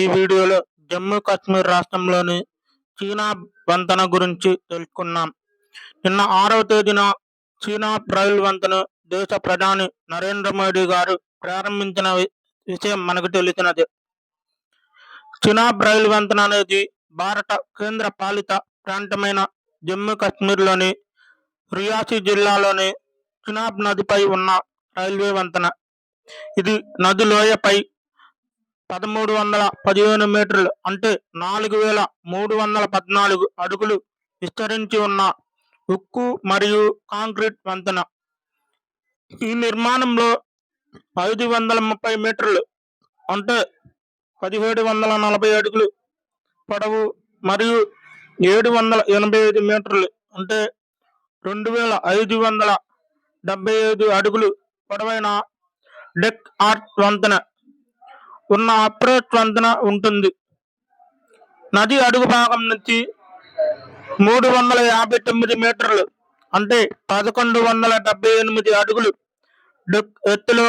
ఈ వీడియోలో జమ్మూ కాశ్మీర్ రాష్ట్రంలోని చీనా వంతెన గురించి తెలుసుకున్నాం. నిన్న ఆరవ తేదీన చీనా రైల్ వంతెన దేశ ప్రధాని నరేంద్ర మోడీ గారు ప్రారంభించిన విషయం మనకు తెలిసినది. చీనా రైల్ వంతెన అనేది భారత కేంద్ర పాలిత ప్రాంతమైన జమ్మూ కాశ్మీర్లోని రియాసీ జిల్లాలోని చినాబ్ నదిపై ఉన్న రైల్వే వంతెన. ఇది నది లోయపై పదమూడు వందల పదిహేను మీటర్లు అంటే నాలుగు వేల మూడు వందల పద్నాలుగు అడుగులు విస్తరించి ఉన్న ఉక్కు మరియు కాంక్రీట్ వంతెన. ఈ నిర్మాణంలో ఐదు వందల ముప్పై మీటర్లు అంటే పదిహేడు వందల నలభై అడుగులు పొడవు మరియు ఏడు వందల ఎనభై ఐదు మీటర్లు అంటే రెండు వేల ఐదు వందల డెబ్బై ఐదు అడుగులు పొడవైన డెక్ ఆర్ట్ వంతెన. ఉన్న అప్రోచ్ వంతెన ఉంటుంది. నది అడుగు భాగం నుంచి మూడు వందల యాభై తొమ్మిది మీటర్లు అంటే పదకొండు వందల డెబ్బై ఎనిమిది అడుగులు డెక్ ఎత్తులో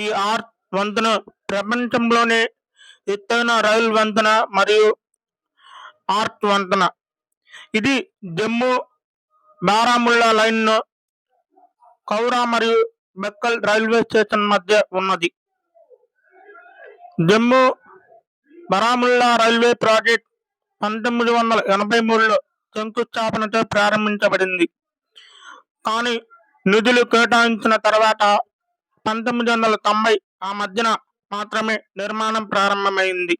ఈ ఆర్ట్ వంతెన ప్రపంచంలోనే ఎత్తైన రైలు వంతెన మరియు ఆర్ట్ వంతెన. ఇది జమ్మూ బారాముల్లా లైన్ కౌరా మరియు బెక్కల్ రైల్వే స్టేషన్ మధ్య ఉన్నది. జమ్మూ బరాముల్లా రైల్వే ప్రాజెక్ట్ పంతొమ్మిది వందల ఎనభై మూడులో శంకుస్థాపనతో ప్రారంభించబడింది. కానీ నిధులు కేటాయించిన తర్వాత పంతొమ్మిది వందల తొంభై ఆ మధ్యన మాత్రమే నిర్మాణం ప్రారంభమైంది.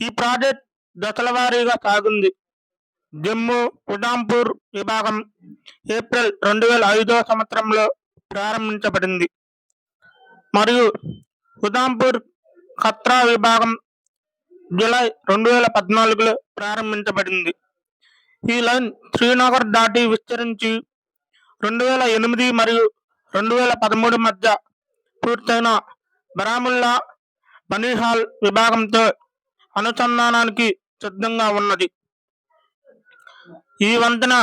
ఈ ప్రాజెక్ట్ దశల వారీగా సాగింది. జమ్మూ ఉధాంపూర్ విభాగం ఏప్రిల్ రెండు వేల ఐదో సంవత్సరంలో ప్రారంభించబడింది. మరియు ఉధాంపూర్ ఖత్రా విభాగం జులై రెండు వేల పద్నాలుగులో ప్రారంభించబడింది. ఈ లైన్ శ్రీనగర్ దాటి విస్తరించి రెండు వేల ఎనిమిది మరియు రెండు వేల పదమూడు మధ్య పూర్తయిన బరాముల్లా బనీహాల్ విభాగంతో అనుసంధానానికి సిద్ధంగా ఉన్నది. ఈ వంతెన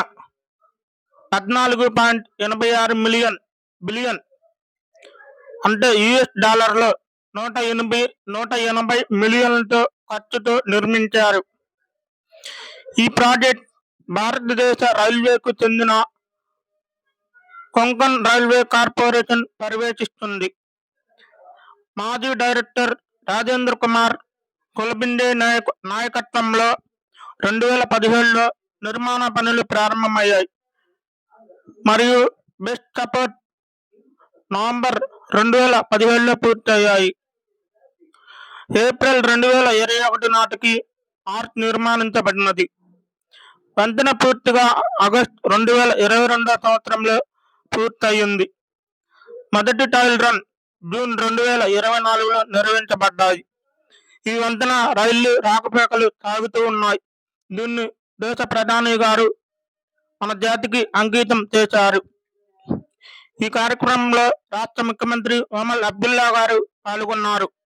పద్నాలుగు పాయింట్ ఎనభై ఆరు మిలియన్ బిలియన్ అంటే యుఎస్ డాలర్లో నూట ఎనభై నూట ఎనభై మిలియన్లతో ఖర్చుతో నిర్మించారు. ఈ ప్రాజెక్ట్ భారతదేశ రైల్వేకు చెందిన కొంకన్ రైల్వే కార్పొరేషన్ పర్యవేక్షిస్తుంది. మాజీ డైరెక్టర్ రాజేంద్ర కుమార్ కులబిండే నాయక్ నాయకత్వంలో రెండు వేల పదిహేడులో నిర్మాణ పనులు ప్రారంభమయ్యాయి. మరియు బెస్ట్ సపోర్ట్ నవంబర్ రెండు వేల పదిహేడులో పూర్తయ్యాయి. ఏప్రిల్ రెండు వేల ఇరవై ఒకటి నాటికి ఆర్చ్ నిర్మాణించబడినది. వంతెన పూర్తిగా ఆగస్ట్ రెండు వేల ఇరవై రెండవ సంవత్సరంలో పూర్తయింది. మొదటి టైల్ రన్ జూన్ రెండు వేల ఇరవై నాలుగులో నిర్వహించబడ్డాయి. ఈ వంతెన రైళ్ళు రాకపోకలు సాగుతూ ఉన్నాయి. దీన్ని దేశ ప్రధాని గారు మన జాతికి అంకితం చేశారు. ఈ కార్యక్రమంలో రాష్ట్ర ముఖ్యమంత్రి ఒమర్ అబ్దుల్లా గారు పాల్గొన్నారు.